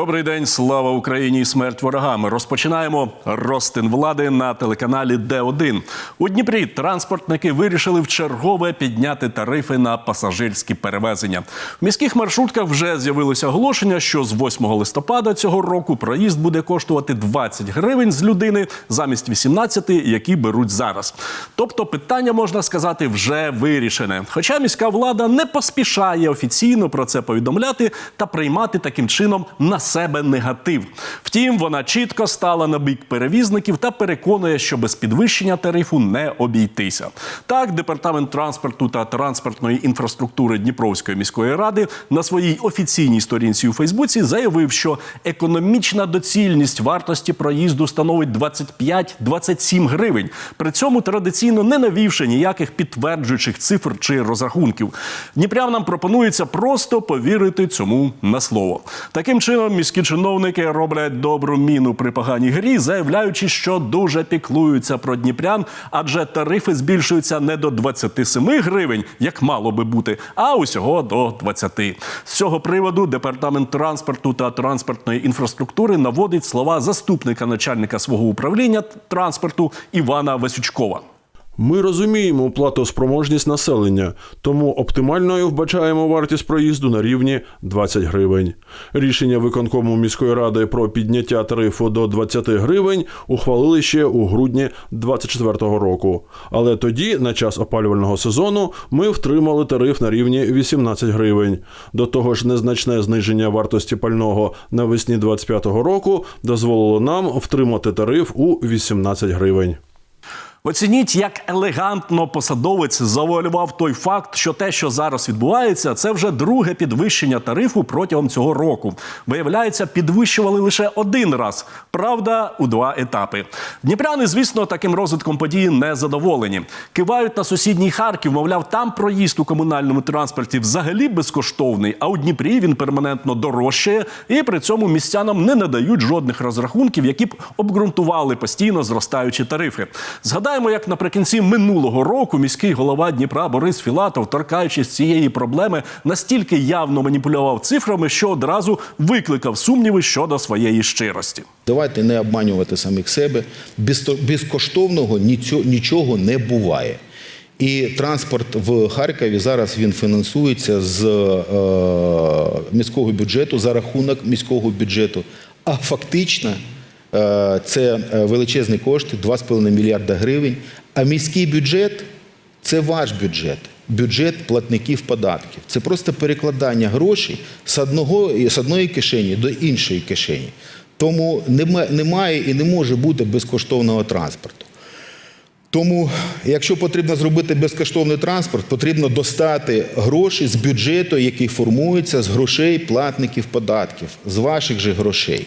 Добрий день, слава Україні і смерть ворогам. Розпочинаємо розтин влади на телеканалі Д1. У Дніпрі транспортники вирішили вчергове підняти тарифи на пасажирські перевезення. В міських маршрутках вже з'явилося оголошення, що з 8 листопада цього року проїзд буде коштувати 20 гривень з людини замість 18, які беруть зараз. Тобто, питання можна сказати вже вирішене. Хоча міська влада не поспішає офіційно про це повідомляти та приймати таким чином на себе негатив. Втім, вона чітко стала на бік перевізників та переконує, що без підвищення тарифу не обійтися. Так, департамент транспорту та транспортної інфраструктури Дніпровської міської ради на своїй офіційній сторінці у Фейсбуці заявив, що економічна доцільність вартості проїзду становить 25-27 гривень. При цьому традиційно не навівши ніяких підтверджуючих цифр чи розрахунків. Дніпрянам пропонується просто повірити цьому на слово. Таким чином, міські чиновники роблять добру міну при поганій грі, заявляючи, що дуже піклуються про дніпрян, адже тарифи збільшуються не до 27 гривень, як мало би бути, а усього до 20. З цього приводу департамент транспорту та транспортної інфраструктури наводить слова заступника начальника свого управління транспорту Івана Васючкова. Ми розуміємо платоспроможність населення, тому оптимальною вбачаємо вартість проїзду на рівні 20 гривень. Рішення виконкому міської ради про підняття тарифу до 20 гривень ухвалили ще у грудні 2024 року. Але тоді, на час опалювального сезону, ми втримали тариф на рівні 18 гривень. До того ж, незначне зниження вартості пального навесні 2025 року дозволило нам втримати тариф у 18 гривень. Оцініть, як елегантно посадовець завуалював той факт, що те, що зараз відбувається, це вже друге підвищення тарифу протягом цього року. Виявляється, підвищували лише один раз. Правда, у два етапи. Дніпряни, звісно, таким розвитком події не задоволені. Кивають на сусідній Харків, мовляв, там проїзд у комунальному транспорті взагалі безкоштовний, а у Дніпрі він перманентно дорожчає, і при цьому містянам не надають жодних розрахунків, які б обґрунтували постійно зростаючі тарифи. Згадаємо, як наприкінці минулого року міський голова Дніпра Борис Філатов, торкаючись цієї проблеми, настільки явно маніпулював цифрами, що одразу викликав сумніви щодо своєї щирості. Давайте не обманювати самих себе. Безкоштовного нічого не буває. І транспорт в Харкові зараз він фінансується з е, міського бюджету за рахунок міського бюджету. А фактично це е, величезні кошти 2,5 мільярда гривень. А міський бюджет це ваш бюджет, бюджет платників податків. Це просто перекладання грошей з, одного, з одної кишені до іншої кишені. Тому немає і не може бути безкоштовного транспорту. Тому, якщо потрібно зробити безкоштовний транспорт, потрібно достати гроші з бюджету, який формується з грошей платників податків, з ваших же грошей.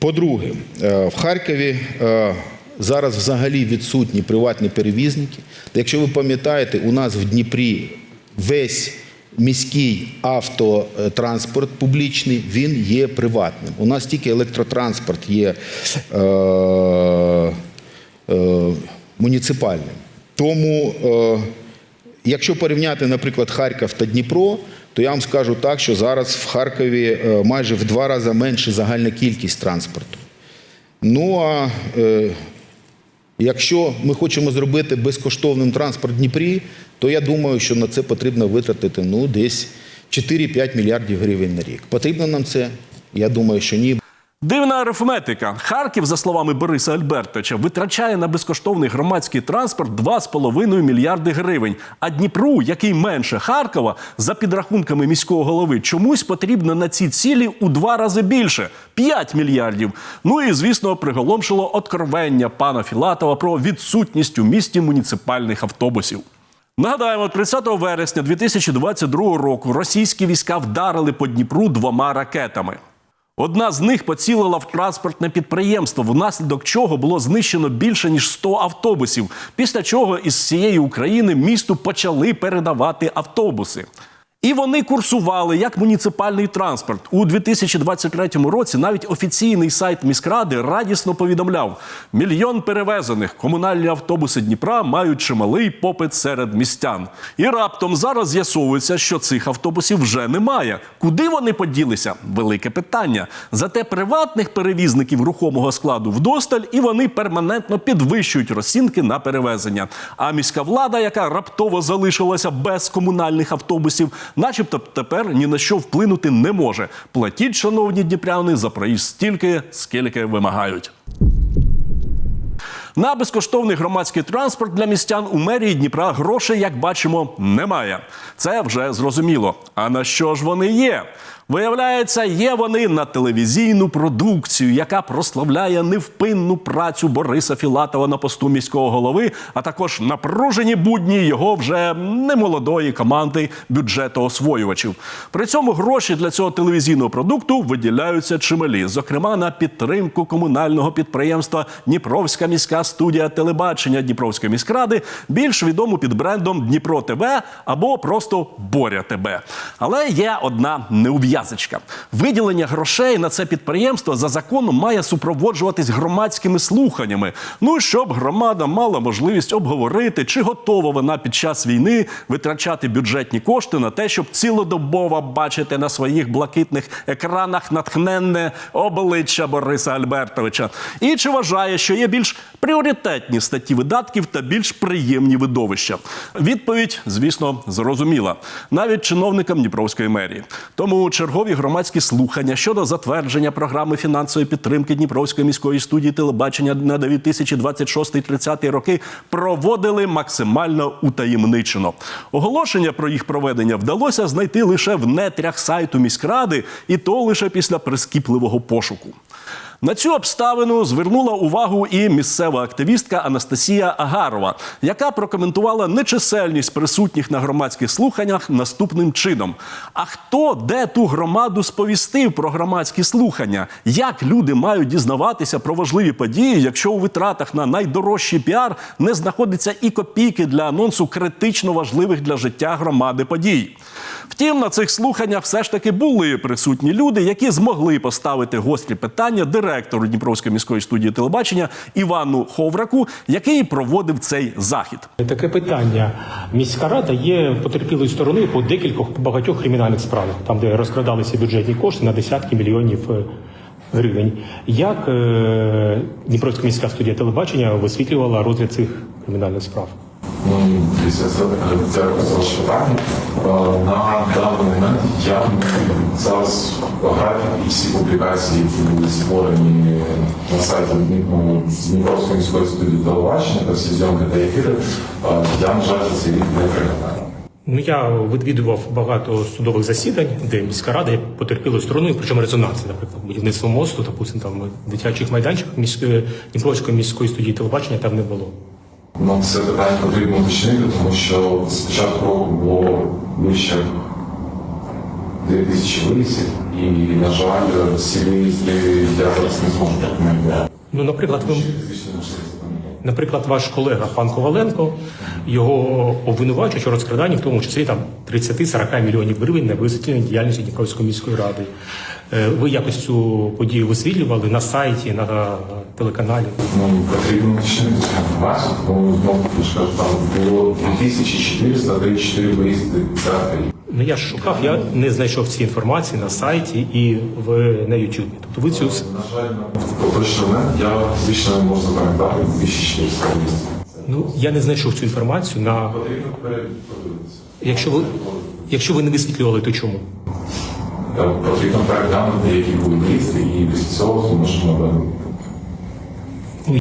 По-друге, е, в Харкові е, зараз взагалі відсутні приватні перевізники. Якщо ви пам'ятаєте, у нас в Дніпрі весь міський автотранспорт публічний він є приватним. У нас тільки електротранспорт є. Е, е, муніципальним. Тому, е, якщо порівняти, наприклад, Харків та Дніпро, то я вам скажу так, що зараз в Харкові е, майже в два рази менше загальна кількість транспорту. Ну а е, якщо ми хочемо зробити безкоштовним транспорт в Дніпрі, то я думаю, що на це потрібно витратити ну, десь 4-5 мільярдів гривень на рік. Потрібно нам це? Я думаю, що ні. Дивна арифметика. Харків, за словами Бориса Альбертовича, витрачає на безкоштовний громадський транспорт 2,5 мільярди гривень. А Дніпру, який менше Харкова, за підрахунками міського голови, чомусь потрібно на ці цілі у два рази більше 5 мільярдів. Ну і звісно, приголомшило откровення пана Філатова про відсутність у місті муніципальних автобусів. Нагадаємо, 30 вересня 2022 року російські війська вдарили по Дніпру двома ракетами. Одна з них поцілила в транспортне підприємство, внаслідок чого було знищено більше ніж 100 автобусів. Після чого із всієї України місту почали передавати автобуси. І вони курсували як муніципальний транспорт у 2023 році. Навіть офіційний сайт міськради радісно повідомляв: мільйон перевезених комунальні автобуси Дніпра мають чималий попит серед містян. І раптом зараз з'ясовується, що цих автобусів вже немає. Куди вони поділися? Велике питання. Зате приватних перевізників рухомого складу вдосталь, і вони перманентно підвищують розцінки на перевезення. А міська влада, яка раптово залишилася без комунальних автобусів, начебто тепер ні на що вплинути не може. Платіть, шановні дніпряни, за проїзд стільки, скільки вимагають. На безкоштовний громадський транспорт для містян у мерії Дніпра грошей, як бачимо, немає. Це вже зрозуміло. А на що ж вони є? Виявляється, є вони на телевізійну продукцію, яка прославляє невпинну працю Бориса Філатова на посту міського голови, а також напружені будні його вже немолодої команди бюджетоосвоювачів. При цьому гроші для цього телевізійного продукту виділяються чималі, зокрема на підтримку комунального підприємства Дніпровська міська студія телебачення Дніпровської міськради, більш відому під брендом Дніпро ТВ або просто Боря ТБ. Але є одна неув'язочка. Виділення грошей на це підприємство за законом має супроводжуватись громадськими слуханнями. Ну щоб громада мала можливість обговорити, чи готова вона під час війни витрачати бюджетні кошти на те, щоб цілодобово бачити на своїх блакитних екранах натхненне обличчя Бориса Альбертовича. І чи вважає, що є більш пріоритетні статті видатків та більш приємні видовища? Відповідь, звісно, зрозуміла навіть чиновникам Дніпровської мерії. Тому чергові громадські слухання щодо затвердження програми фінансової підтримки Дніпровської міської студії телебачення на 2026-30 роки проводили максимально утаємничено. Оголошення про їх проведення вдалося знайти лише в нетрях сайту міськради, і то лише після прискіпливого пошуку. На цю обставину звернула увагу і місцева активістка Анастасія Агарова, яка прокоментувала нечисельність присутніх на громадських слуханнях наступним чином: а хто де ту громаду сповістив про громадські слухання? Як люди мають дізнаватися про важливі події, якщо у витратах на найдорожчий піар не знаходиться і копійки для анонсу критично важливих для життя громади подій? Втім, на цих слуханнях все ж таки були присутні люди, які змогли поставити гострі питання директору Дніпровської міської студії телебачення Івану Ховраку, який проводив цей захід. Таке питання. Міська рада є потерпілою стороною по декількох по багатьох кримінальних справах, там де розкрадалися бюджетні кошти на десятки мільйонів е, гривень. Як е, Дніпровська міська студія телебачення висвітлювала розгляд цих кримінальних справ? Ну, дивіться, це дякую за питання. Е, На даний момент я зараз графік і всі публікації, які були створені на сайті Дніп- Дніпровської міської студії телебачення та всі зйомки та ефіри, е, я, на жаль, цей рік не пригадаю. Ну я відвідував багато судових засідань, де міська рада потерпілою стороною, причому резонансні, наприклад, будівництво мосту, допустим, там дитячих майданчиків міської Дніпровської міської студії телебачення там не було. Ну, це питання потрібно уточнити, тому що з початку року було більше 2 тисячі виїздів, і, на жаль, всі виїзди я зараз не зможу прокоментувати. Ну, наприклад, ви. Наприклад, ваш колега пан Коваленко його обвинувачують у розкраданні, в тому числі там 30-40 мільйонів гривень на висвітлення діяльності Дніпровської міської ради. Е, Ви якось цю подію висвітлювали на сайті, на телеканалі. Ну, потрібно цю інформацію, тому знову кажу, там було 2434 виїзди за рік. Ну я ж шукав, я не знайшов цієї інформації на сайті і в на YouTube. Тобто ви цю На жаль, момент я фізично не можу запам'ятати 2400 виїздів. ну я не знайшов цю інформацію на Потрібно передивитися. якщо ви якщо ви не висвітлювали, то чому? Потрібно переглянути, які були виїзди, і після цього зможемо Ну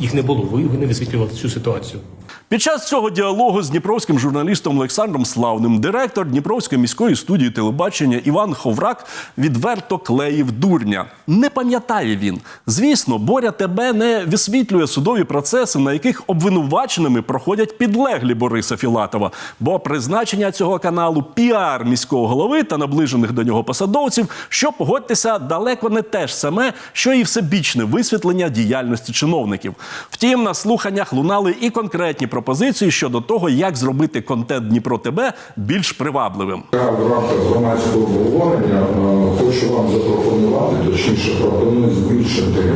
їх, не було. Ви не висвітлювали цю ситуацію. Під час цього діалогу з дніпровським журналістом Олександром Славним директор Дніпровської міської студії телебачення Іван Ховрак відверто клеїв дурня. Не пам'ятає він. Звісно, Боря тебе не висвітлює судові процеси, на яких обвинуваченими проходять підлеглі Бориса Філатова. Бо призначення цього каналу піар міського голови та наближених до нього посадовців, що погодьтеся, далеко не те ж саме, що і всебічне висвітлення діяльності чиновників. Втім, на слуханнях лунали і конкретні пропозиції щодо того, як зробити контент Дніпро ТБ більш привабливим. Я в рамках громадського обговорення е, хочу вам запропонувати, точніше пропоную збільшити е,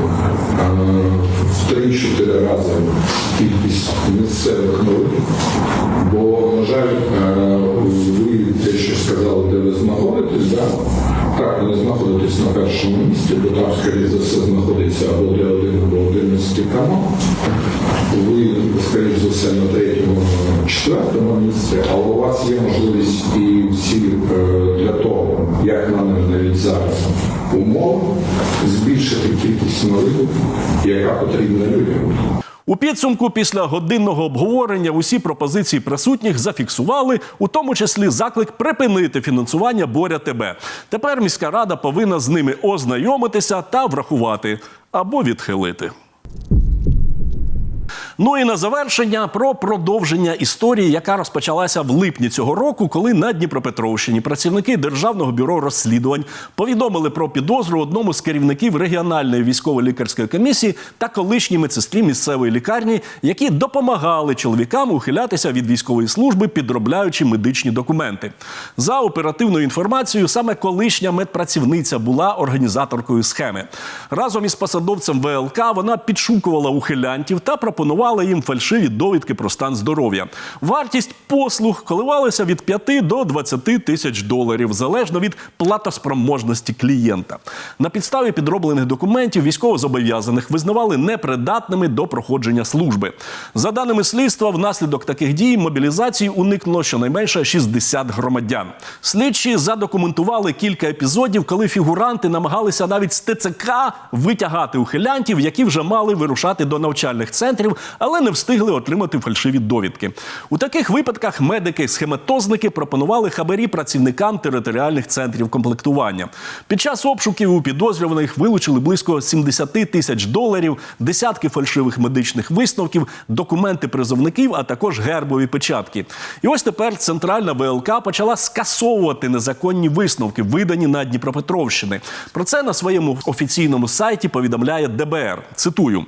в 3-4 рази кількість місцевих новин. Бо, на жаль, е, ви те, що сказали, де ви знаходитесь, да? Так, ви знаходитесь на першому місці, бо там, скоріше за все, знаходиться або Д1, або 11 канал. Ви, скоріш за все, на третьому, четвертому місці, але у вас є можливість і всі е, для того, як на мене навіть зараз, умови збільшити кількість новин, яка потрібна людям. У підсумку, після годинного обговорення, усі пропозиції присутніх зафіксували, у тому числі заклик припинити фінансування Боря ТБ. Тепер міська рада повинна з ними ознайомитися та врахувати або відхилити. Ну і на завершення про продовження історії, яка розпочалася в липні цього року, коли на Дніпропетровщині працівники Державного бюро розслідувань повідомили про підозру одному з керівників регіональної військово-лікарської комісії та колишній медсестрі місцевої лікарні, які допомагали чоловікам ухилятися від військової служби, підробляючи медичні документи. За оперативною інформацією, саме колишня медпрацівниця була організаторкою схеми. Разом із посадовцем ВЛК вона підшукувала ухилянтів та пропонувала їм фальшиві довідки про стан здоров'я. Вартість послуг коливалася від 5 до 20 тисяч доларів, залежно від платоспроможності клієнта. На підставі підроблених документів військовозобов'язаних визнавали непридатними до проходження служби. За даними слідства, внаслідок таких дій мобілізації уникнуло щонайменше 60 громадян. Слідчі задокументували кілька епізодів, коли фігуранти намагалися навіть з ТЦК витягати ухилянтів, які вже мали вирушати до навчальних центрів, але не встигли отримати фальшиві довідки. У таких випадках медики-схематозники пропонували хабарі працівникам територіальних центрів комплектування. Під час обшуків у підозрюваних вилучили близько 70 тисяч доларів, десятки фальшивих медичних висновків, документи призовників, а також гербові печатки. І ось тепер центральна ВЛК почала скасовувати незаконні висновки, видані на Дніпропетровщини. Про це на своєму офіційному сайті повідомляє ДБР. Цитую: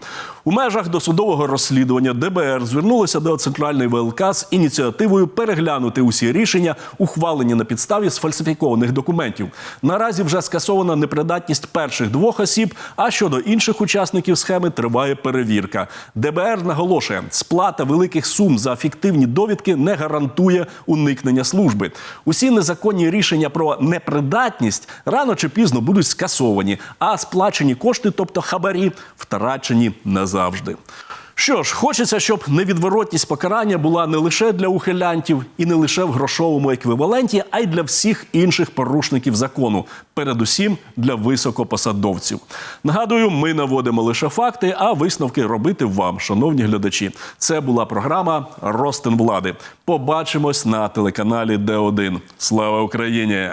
у межах досудового розслідування ДБР звернулося до центральної ВЛК з ініціативою переглянути усі рішення, ухвалені на підставі сфальсифікованих документів. Наразі вже скасована непридатність перших двох осіб. А щодо інших учасників схеми триває перевірка. ДБР наголошує, сплата великих сум за фіктивні довідки не гарантує уникнення служби. Усі незаконні рішення про непридатність рано чи пізно будуть скасовані, а сплачені кошти, тобто хабарі, втрачені назавжди. Що ж, хочеться, щоб невідворотність покарання була не лише для ухилянтів і не лише в грошовому еквіваленті, а й для всіх інших порушників закону, передусім для високопосадовців. Нагадую, ми наводимо лише факти, а висновки робити вам, шановні глядачі. Це була програма Ростин влади. Побачимось на телеканалі Д1. Слава Україні!